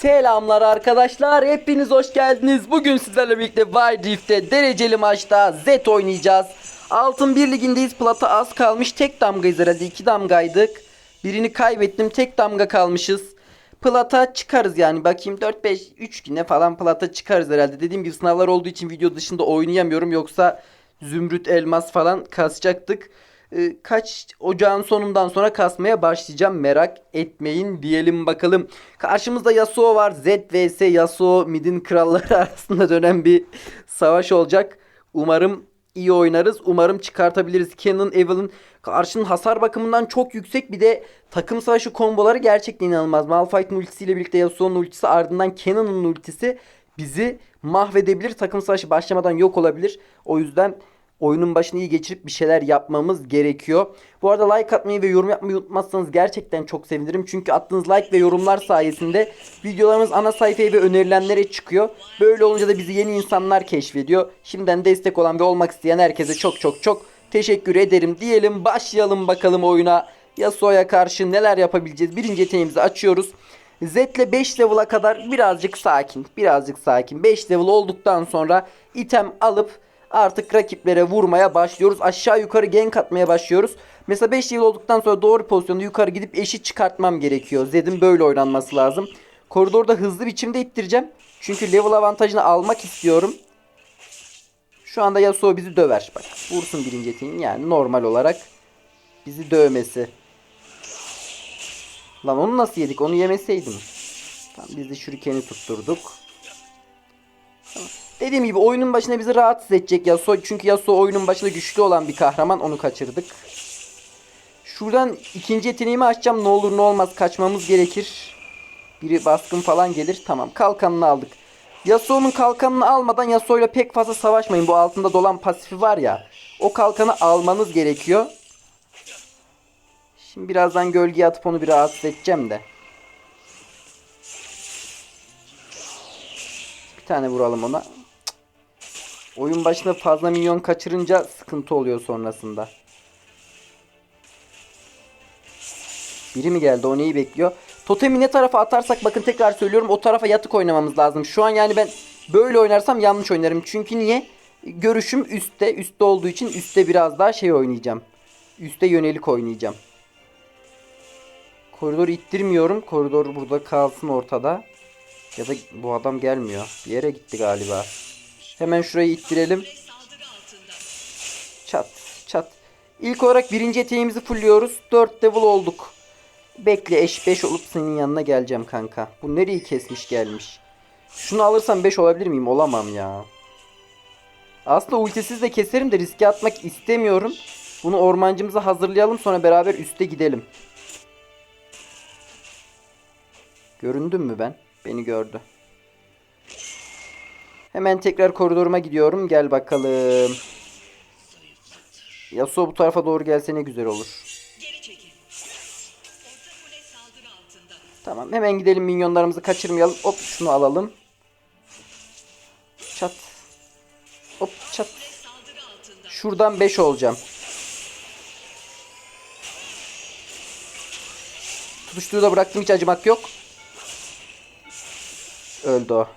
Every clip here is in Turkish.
Selamlar arkadaşlar. Hepiniz hoş geldiniz. Bugün sizlerle birlikte Wild Rift'te dereceli maçta Z oynayacağız. Altın 1 ligindeyiz. Plata az kalmış. Tek damgayız herhalde. 2 damgaydık. Birini kaybettim. Tek damga kalmışız. Plata çıkarız yani. Bakayım 4-5 3 güne falan plata çıkarız herhalde. Dediğim gibi sınavlar olduğu için video dışında oynayamıyorum. Yoksa zümrüt elmas falan kasacaktık. Ee, kaç ocağın sonundan sonra kasmaya başlayacağım merak etmeyin diyelim bakalım. Karşımızda Yasuo var. Z vs Yasuo midin kralları arasında dönen bir savaş olacak. Umarım iyi oynarız. Umarım çıkartabiliriz. Canon Evil'ın karşının hasar bakımından çok yüksek. Bir de takım savaşı komboları gerçekten inanılmaz. Malphite'ın ultisiyle birlikte Yasuo'nun ultisi ardından Cannon'ın ultisi bizi mahvedebilir. Takım savaşı başlamadan yok olabilir. O yüzden oyunun başını iyi geçirip bir şeyler yapmamız gerekiyor. Bu arada like atmayı ve yorum yapmayı unutmazsanız gerçekten çok sevinirim. Çünkü attığınız like ve yorumlar sayesinde videolarımız ana sayfaya ve önerilenlere çıkıyor. Böyle olunca da bizi yeni insanlar keşfediyor. Şimdiden destek olan ve olmak isteyen herkese çok çok çok teşekkür ederim diyelim. Başlayalım bakalım oyuna. Yasuo'ya karşı neler yapabileceğiz? Birinci yeteneğimizi açıyoruz. Z ile 5 level'a kadar birazcık sakin. Birazcık sakin. 5 level olduktan sonra item alıp artık rakiplere vurmaya başlıyoruz. Aşağı yukarı gank atmaya başlıyoruz. Mesela 5 level olduktan sonra doğru pozisyonda yukarı gidip eşi çıkartmam gerekiyor. Zed'in böyle oynanması lazım. Koridorda hızlı biçimde ittireceğim. Çünkü level avantajını almak istiyorum. Şu anda Yasuo bizi döver. Bak vursun birinci yeteneğini yani normal olarak bizi dövmesi. Lan onu nasıl yedik? Onu yemeseydim. Tamam biz de şurikeni tutturduk. Tamam. Dediğim gibi oyunun başına bizi rahatsız edecek Yasuo. Çünkü Yasuo oyunun başında güçlü olan bir kahraman. Onu kaçırdık. Şuradan ikinci yeteneğimi açacağım. Ne olur ne olmaz kaçmamız gerekir. Biri baskın falan gelir. Tamam kalkanını aldık. Yasuo'nun kalkanını almadan Yasuo ile pek fazla savaşmayın. Bu altında dolan pasifi var ya. O kalkanı almanız gerekiyor. Şimdi birazdan gölgeye atıp onu bir rahatsız edeceğim de. Bir tane vuralım ona. Oyun başında fazla milyon kaçırınca sıkıntı oluyor sonrasında. Biri mi geldi? O neyi bekliyor? Totemi ne tarafa atarsak bakın tekrar söylüyorum o tarafa yatık oynamamız lazım. Şu an yani ben böyle oynarsam yanlış oynarım. Çünkü niye? Görüşüm üstte. Üstte olduğu için üstte biraz daha şey oynayacağım. Üste yönelik oynayacağım. Koridoru ittirmiyorum. Koridor burada kalsın ortada. Ya da bu adam gelmiyor. Bir yere gitti galiba. Hemen şurayı ittirelim. Çat çat. İlk olarak birinci yeteneğimizi fulluyoruz. 4 level olduk. Bekle eş 5 olup senin yanına geleceğim kanka. Bu nereyi kesmiş gelmiş. Şunu alırsam 5 olabilir miyim? Olamam ya. Aslında ultisiz de keserim de riske atmak istemiyorum. Bunu ormancımıza hazırlayalım sonra beraber üste gidelim. Göründüm mü ben? Beni gördü. Hemen tekrar koridoruma gidiyorum. Gel bakalım. Yasuo bu tarafa doğru gelse ne güzel olur. Tamam hemen gidelim minyonlarımızı kaçırmayalım. Hop şunu alalım. Çat. Hop çat. Şuradan 5 olacağım. Tutuştuğu da bıraktım hiç acımak yok. Öldü o.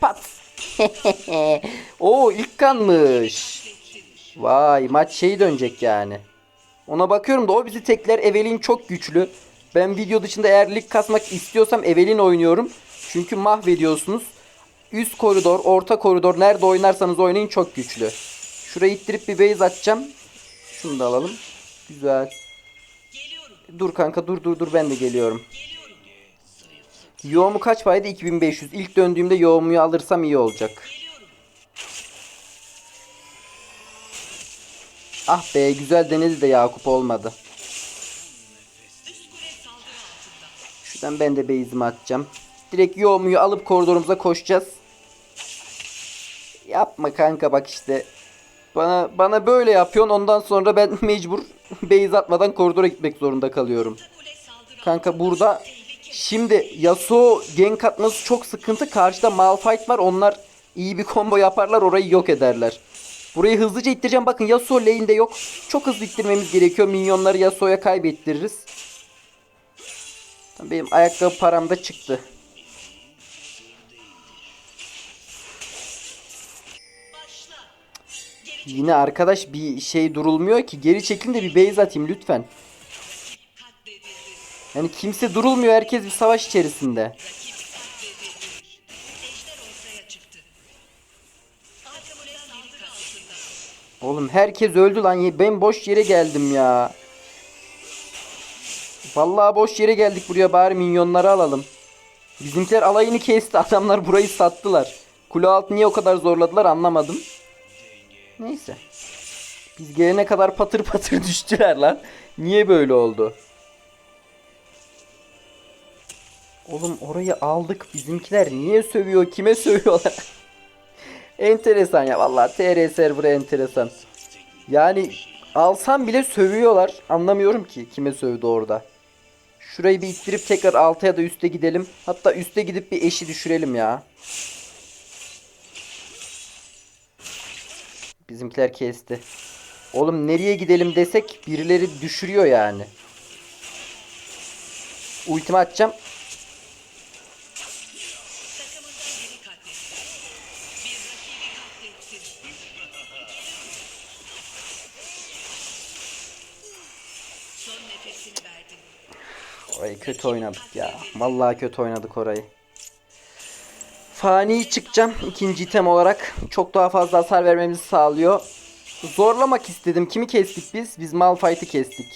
Pat. Oo ilk kanmış. Vay maç şey dönecek yani. Ona bakıyorum da o bizi tekler. Evelyn çok güçlü. Ben video dışında eğer lig kasmak istiyorsam Evelyn oynuyorum. Çünkü mahvediyorsunuz. Üst koridor, orta koridor nerede oynarsanız oynayın çok güçlü. Şurayı ittirip bir base atacağım. Şunu da alalım. Güzel. Dur kanka dur dur dur ben de geliyorum. Yoğumu kaç paydı? 2500. İlk döndüğümde yoğumuyu alırsam iyi olacak. Ah be güzel denedi de Yakup olmadı. Şuradan ben de base'imi atacağım. Direkt yoğumuyu alıp koridorumuza koşacağız. Yapma kanka bak işte. Bana bana böyle yapıyorsun ondan sonra ben mecbur base atmadan koridora gitmek zorunda kalıyorum. Kanka burada Şimdi Yasuo gen katması çok sıkıntı. Karşıda Malphite var. Onlar iyi bir combo yaparlar. Orayı yok ederler. Burayı hızlıca ittireceğim. Bakın Yasuo lane'de yok. Çok hızlı ittirmemiz gerekiyor. Minyonları Yasuo'ya kaybettiririz. Benim ayakkabı param da çıktı. Yine arkadaş bir şey durulmuyor ki. Geri çekilin de bir base atayım lütfen. Yani kimse durulmuyor. Herkes bir savaş içerisinde. Oğlum herkes öldü lan. Ben boş yere geldim ya. Vallahi boş yere geldik buraya bari minyonları alalım. Bizimkiler alayını kesti. Adamlar burayı sattılar. Kule altı niye o kadar zorladılar anlamadım. Neyse. Biz gelene kadar patır patır düştüler lan. Niye böyle oldu? Oğlum orayı aldık. Bizimkiler niye sövüyor? Kime sövüyorlar? enteresan ya. Vallahi TR serverı enteresan. Yani alsam bile sövüyorlar. Anlamıyorum ki kime sövdü orada. Şurayı bir ittirip tekrar alta ya da üste gidelim. Hatta üste gidip bir eşi düşürelim ya. Bizimkiler kesti. Oğlum nereye gidelim desek birileri düşürüyor yani. Ultimi atacağım. Orayı kötü oynadık ya. Vallahi kötü oynadık orayı. Fani çıkacağım ikinci item olarak. Çok daha fazla hasar vermemizi sağlıyor. Zorlamak istedim. Kimi kestik biz? Biz Malphite'i kestik.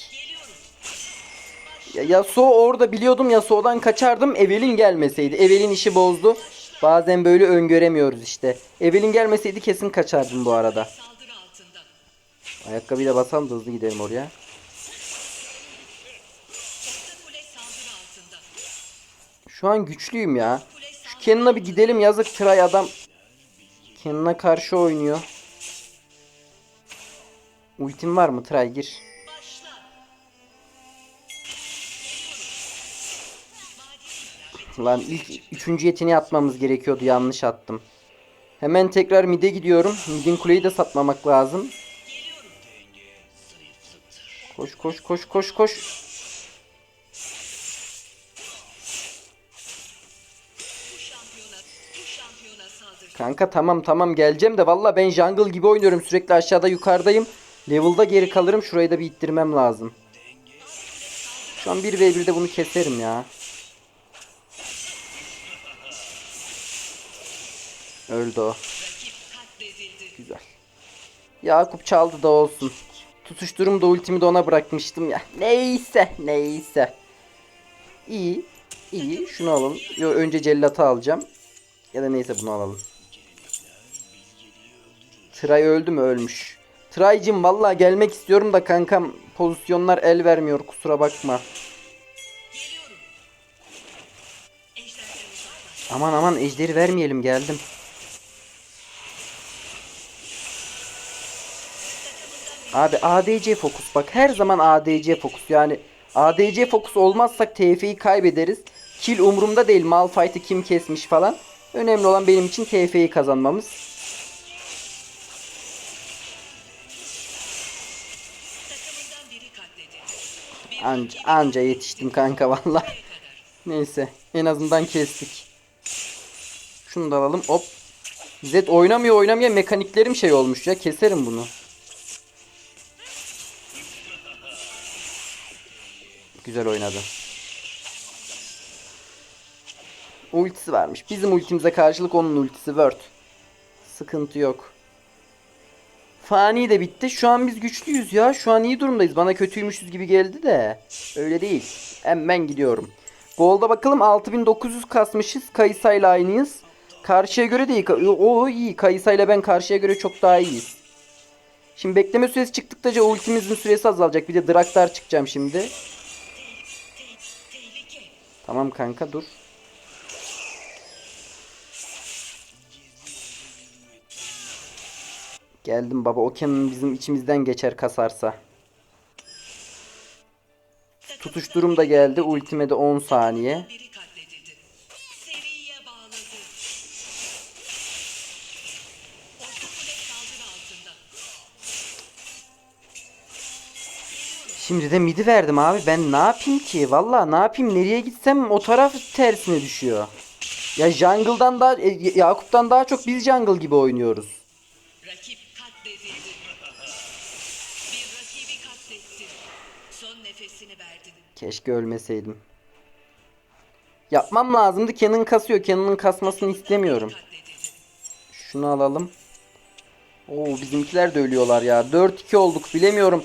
Ya Yasuo orada biliyordum Yasuo'dan kaçardım. Evelin gelmeseydi. Evelin işi bozdu. Bazen böyle öngöremiyoruz işte. Evelin gelmeseydi kesin kaçardım bu arada. Ayakkabıyla basalım da hızlı gidelim oraya. Orta kule saldırı altında. Şu an güçlüyüm ya. Şu Kenan'a bir gidelim yazık Tray adam. Kenan'a karşı oynuyor. Ultim var mı Tray gir. Lan ilk üçüncü yeteneği atmamız gerekiyordu yanlış attım. Hemen tekrar mid'e gidiyorum. Mid'in kuleyi de satmamak lazım. Koş koş koş koş koş. Kanka tamam tamam geleceğim de valla ben jungle gibi oynuyorum. Sürekli aşağıda yukarıdayım. Level'da geri kalırım. Şurayı da bir ittirmem lazım. Şu an 1v1'de bunu keserim ya. Öldü o. Güzel. Yakup çaldı da olsun. Tutuşturum da ultimi de ona bırakmıştım ya. Neyse neyse. İyi. iyi. Şunu alalım. Yo, önce cellatı alacağım. Ya da neyse bunu alalım. Tray öldü mü? Ölmüş. Traycım valla gelmek istiyorum da kankam pozisyonlar el vermiyor kusura bakma. Aman aman ejderi vermeyelim geldim. Abi ADC fokus bak her zaman ADC fokus yani ADC fokus olmazsak TF'yi kaybederiz. Kill umurumda değil Malphite'ı kim kesmiş falan. Önemli olan benim için TF'yi kazanmamız. Anca, anca yetiştim kanka valla. Neyse en azından kestik. Şunu da alalım hop. Zed oynamıyor oynamıyor mekaniklerim şey olmuş ya keserim bunu. Güzel oynadı. Ultisi varmış. Bizim ultimize karşılık onun ultisi Word. Sıkıntı yok. Fani de bitti. Şu an biz güçlüyüz ya. Şu an iyi durumdayız. Bana kötüymüşüz gibi geldi de. Öyle değil. Hemen gidiyorum. Gold'a bakalım 6900 kasmışız. Kayısa ile aynıyız. Karşıya göre de iyi. O iyi. Kayısa ile ben karşıya göre çok daha iyiyiz. Şimdi bekleme süresi çıktıkça ultimizin süresi azalacak. Bir de Draktar çıkacağım şimdi. Tamam kanka dur. Geldim baba. O Canon bizim içimizden geçer kasarsa. Tutuşturum da geldi. Ultime de 10 saniye. Şimdi de midi verdim abi. Ben ne yapayım ki? Valla ne yapayım? Nereye gitsem o taraf tersine düşüyor. Ya jungle'dan daha e, Yakup'tan daha çok biz jungle gibi oynuyoruz. Rakip Keşke ölmeseydim. Yapmam lazımdı. Canon kasıyor. Canon'ın kasmasını istemiyorum. Şunu alalım. Oo bizimkiler de ölüyorlar ya. 4-2 olduk bilemiyorum.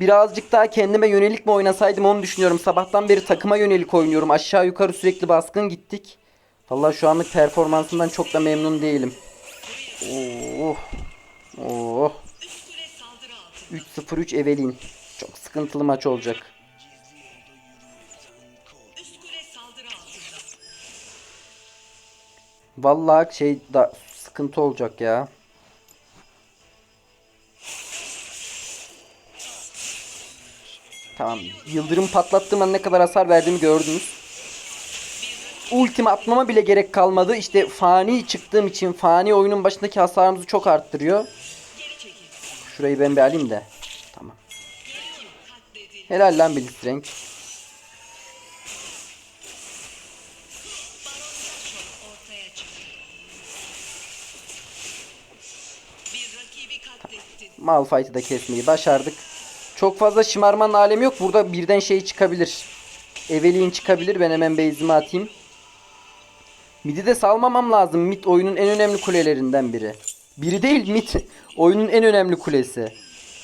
Birazcık daha kendime yönelik mi oynasaydım onu düşünüyorum. Sabahtan beri takıma yönelik oynuyorum. Aşağı yukarı sürekli baskın gittik. Vallahi şu anlık performansından çok da memnun değilim. Oh. Oh. Üst kule saldırı altında. 3-0-3 Evelin. Çok sıkıntılı maç olacak. Vallahi şey da sıkıntı olacak ya. Tamam. Yıldırım patlattığım ne kadar hasar verdiğimi gördünüz. Ultimi atmama bile gerek kalmadı. İşte fani çıktığım için fani oyunun başındaki hasarımızı çok arttırıyor. Şurayı ben bir alayım da. Tamam. Helal lan Blitzcrank. Baron ortaya çıktı. Malphite'i da kesmeyi başardık. Çok fazla şımarmanın alemi yok. Burada birden şey çıkabilir. Evelyn çıkabilir. Ben hemen base'imi atayım. Mid'i de salmamam lazım. Mid oyunun en önemli kulelerinden biri. Biri değil mid. Oyunun en önemli kulesi.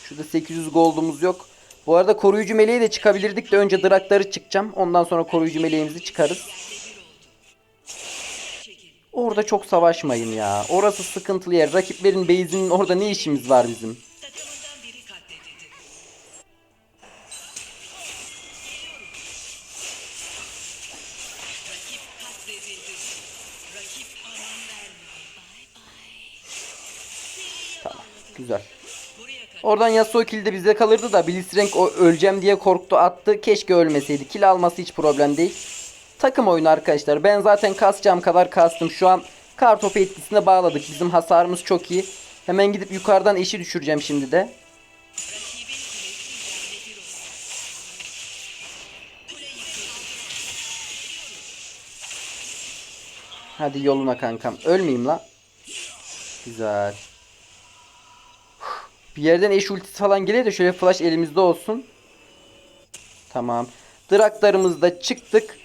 Şurada 800 gold'umuz yok. Bu arada koruyucu meleği de çıkabilirdik de önce drakları çıkacağım. Ondan sonra koruyucu meleğimizi çıkarız. Orada çok savaşmayın ya. Orası sıkıntılı yer. Rakiplerin base'inin orada ne işimiz var bizim? Bağladık. Güzel. Oradan Yasuo kill de bize kalırdı da Blitzcrank o öleceğim diye korktu attı. Keşke ölmeseydi. Kill alması hiç problem değil. Takım oyunu arkadaşlar. Ben zaten kasacağım kadar kastım. Şu an kartopu etkisine bağladık. Bizim hasarımız çok iyi. Hemen gidip yukarıdan eşi düşüreceğim şimdi de. Hadi yoluna kankam. Ölmeyeyim la. Güzel. Bir yerden eş ultisi falan geliyor da şöyle flash elimizde olsun. Tamam. Draklarımızda çıktık.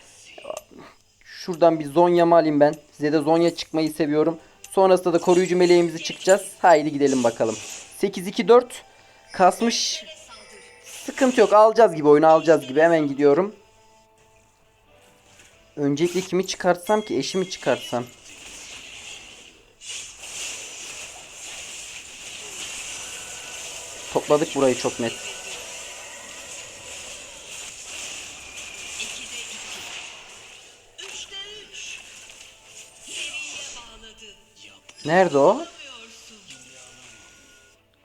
Şuradan bir Zonya'mı alayım ben. Size de Zonya çıkmayı seviyorum. Sonrasında da koruyucu meleğimizi çıkacağız. Haydi gidelim bakalım. 8-2-4. Kasmış. Sıkıntı yok. Alacağız gibi oyunu alacağız gibi. Hemen gidiyorum. Öncelikle kimi çıkartsam ki eşimi çıkartsam. Topladık burayı çok net. Nerede o?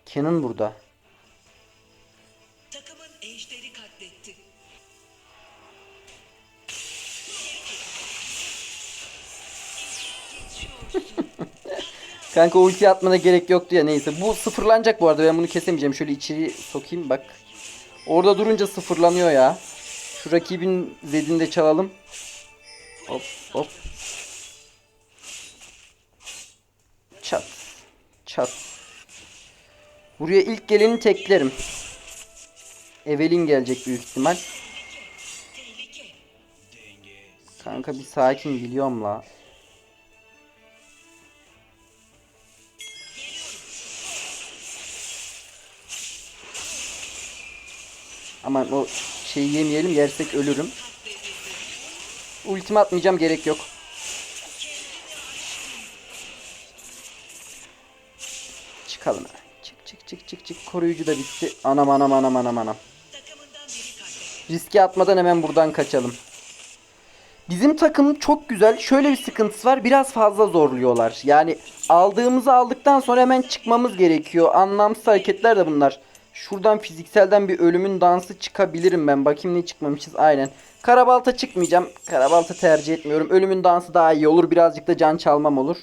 Kenan burada. Takımın ejderi katletti. Kanka ulti atmana gerek yoktu ya neyse. Bu sıfırlanacak bu arada ben bunu kesemeyeceğim. Şöyle içeri sokayım bak. Orada durunca sıfırlanıyor ya. Şu rakibin zedini de çalalım. Hop hop. Çat. Buraya ilk geleni teklerim. Evelin gelecek büyük ihtimal. Kanka bir sakin biliyorum la. Aman o şeyi yemeyelim yersek ölürüm. Ultimi atmayacağım gerek yok. Çıkalım. Çık çık çık çık çık. Koruyucu da bitti. Anam anam anam anam anam. Riske atmadan hemen buradan kaçalım. Bizim takım çok güzel. Şöyle bir sıkıntısı var. Biraz fazla zorluyorlar. Yani aldığımızı aldıktan sonra hemen çıkmamız gerekiyor. Anlamsız hareketler de bunlar. Şuradan fizikselden bir ölümün dansı çıkabilirim ben. Bakayım ne çıkmamışız. Aynen. Karabalta çıkmayacağım. Karabalta tercih etmiyorum. Ölümün dansı daha iyi olur. Birazcık da can çalmam olur.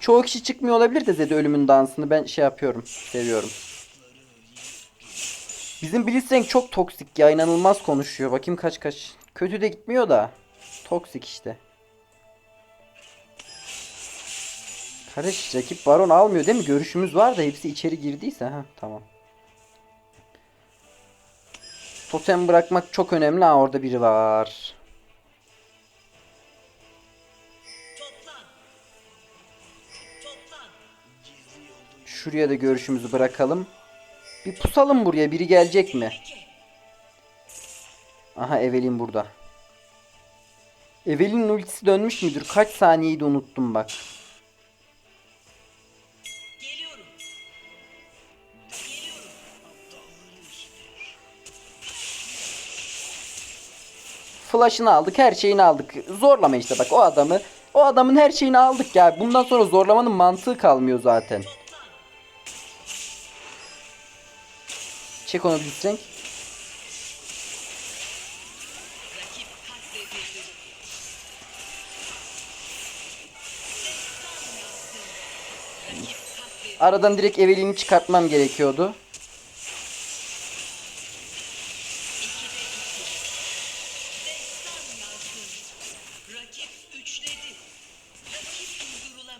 Çoğu kişi çıkmıyor olabilir de Zede ölümün dansını. Ben şey yapıyorum. Seviyorum. Bizim Blitzcrank çok toksik ya. inanılmaz konuşuyor. Bakayım kaç kaç. Kötü de gitmiyor da. Toksik işte. Kardeş rakip baron almıyor değil mi? Görüşümüz var da hepsi içeri girdiyse. ha tamam. Totem bırakmak çok önemli. Ha orada biri var. Şuraya da görüşümüzü bırakalım. Bir pusalım buraya. Biri gelecek mi? Aha Evelyn burada. Evelyn'in ultisi dönmüş müdür? Kaç saniyeydi unuttum bak. Flash'ını aldık, her şeyini aldık. Zorlama işte bak o adamı. O adamın her şeyini aldık ya. Bundan sonra zorlamanın mantığı kalmıyor zaten. Çek onu Blitzcrank. Aradan direkt Evelyn'i çıkartmam gerekiyordu.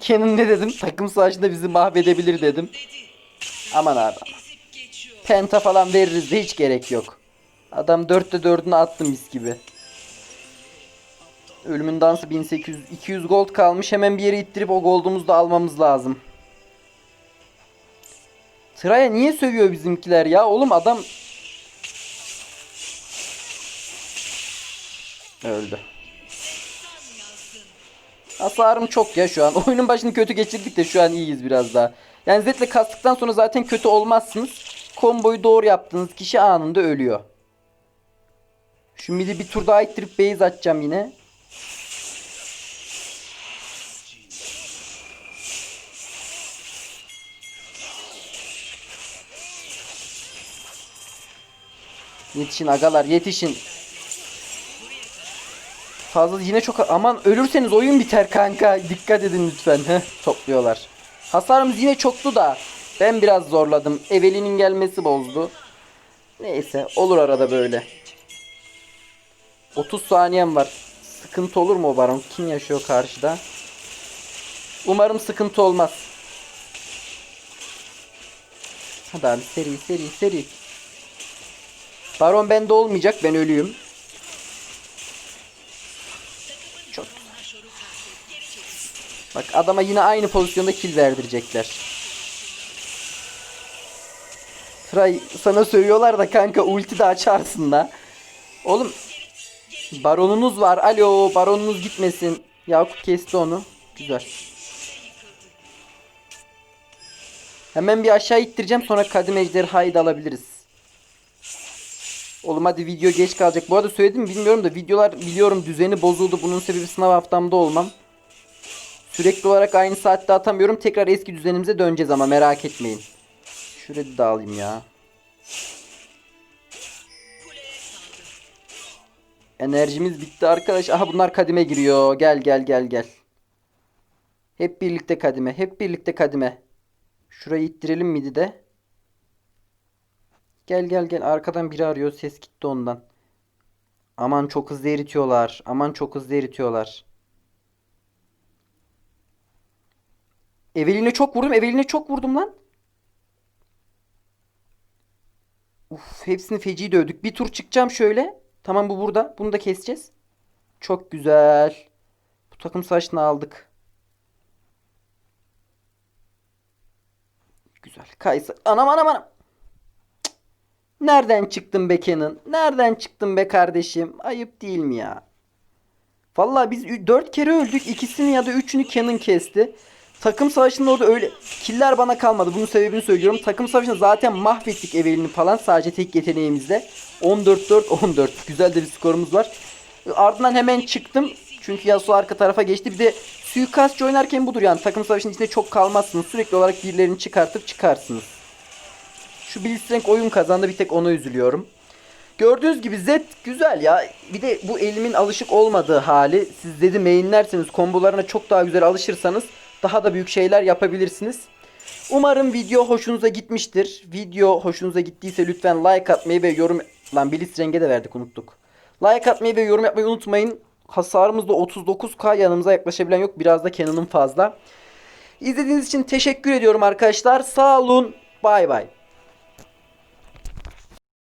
Kenan ne dedim? Takım savaşında bizi mahvedebilir dedim. dedi. Aman abi. Penta falan veririz de hiç gerek yok. Adam 4'te 4'ünü attı mis gibi. Ölümün dansı 1800 200 gold kalmış. Hemen bir yere ittirip o gold'umuzu da almamız lazım. Traya niye sövüyor bizimkiler ya? Oğlum adam öldü. Hasarım çok ya şu an. Oyunun başını kötü geçirdik de şu an iyiyiz biraz daha. Yani Zed'le kastıktan sonra zaten kötü olmazsınız. Komboyu doğru yaptığınız kişi anında ölüyor. Şu midi bir tur daha ittirip base atacağım yine. Yetişin agalar yetişin. Fazla yine çok aman ölürseniz oyun biter kanka. Dikkat edin lütfen. Topluyorlar. Hasarımız yine çoktu da ben biraz zorladım. Evelyn'in gelmesi bozdu. Neyse olur arada böyle. 30 saniyem var. Sıkıntı olur mu o baron? Kim yaşıyor karşıda? Umarım sıkıntı olmaz. Hadi abi seri seri seri. Baron bende olmayacak ben ölüyüm. Çok Bak adama yine aynı pozisyonda kill verdirecekler. Tray sana söylüyorlar da kanka ulti de açarsın da. Oğlum baronunuz var. Alo baronunuz gitmesin. Yakup kesti onu. Güzel. Hemen bir aşağı ittireceğim sonra kadim ejderhayı da alabiliriz. Oğlum hadi video geç kalacak. Bu arada söyledim mi bilmiyorum da videolar biliyorum düzeni bozuldu. Bunun sebebi sınav haftamda olmam. Sürekli olarak aynı saatte atamıyorum. Tekrar eski düzenimize döneceğiz ama merak etmeyin. Şurayı da alayım ya. Enerjimiz bitti arkadaş. Aha bunlar kadime giriyor. Gel gel gel gel. Hep birlikte kadime. Hep birlikte kadime. Şurayı ittirelim midi de. Gel gel gel. Arkadan biri arıyor. Ses gitti ondan. Aman çok hızlı eritiyorlar. Aman çok hızlı eritiyorlar. Evelyn'e çok vurdum. Evelyn'e çok vurdum lan. Uf, hepsini feci dövdük. Bir tur çıkacağım şöyle. Tamam bu burada. Bunu da keseceğiz. Çok güzel. Bu takım saçını aldık. Güzel. Kaysa. Anam anam anam. Nereden çıktın be Kenan? Nereden çıktın be kardeşim? Ayıp değil mi ya? Vallahi biz 4 kere öldük. İkisini ya da üçünü Kenan kesti. Takım savaşında orada öyle killer bana kalmadı. Bunun sebebini söylüyorum. Takım savaşında zaten mahvettik Evelyn'i falan sadece tek yeteneğimizle. 14-4-14. Güzel de bir skorumuz var. Ardından hemen çıktım. Çünkü Yasuo arka tarafa geçti. Bir de suikastçı oynarken budur yani. Takım savaşının içinde çok kalmazsınız. Sürekli olarak birilerini çıkartıp çıkarsınız. Şu Blitzcrank oyun kazandı. Bir tek ona üzülüyorum. Gördüğünüz gibi Z güzel ya. Bir de bu elimin alışık olmadığı hali. Siz Zed'i mainlerseniz kombolarına çok daha güzel alışırsanız daha da büyük şeyler yapabilirsiniz. Umarım video hoşunuza gitmiştir. Video hoşunuza gittiyse lütfen like atmayı ve yorum... Lan Blitzcrank'e de verdik unuttuk. Like atmayı ve yorum yapmayı unutmayın. Hasarımızda 39k yanımıza yaklaşabilen yok. Biraz da Canon'ım fazla. İzlediğiniz için teşekkür ediyorum arkadaşlar. Sağ olun. Bay bay.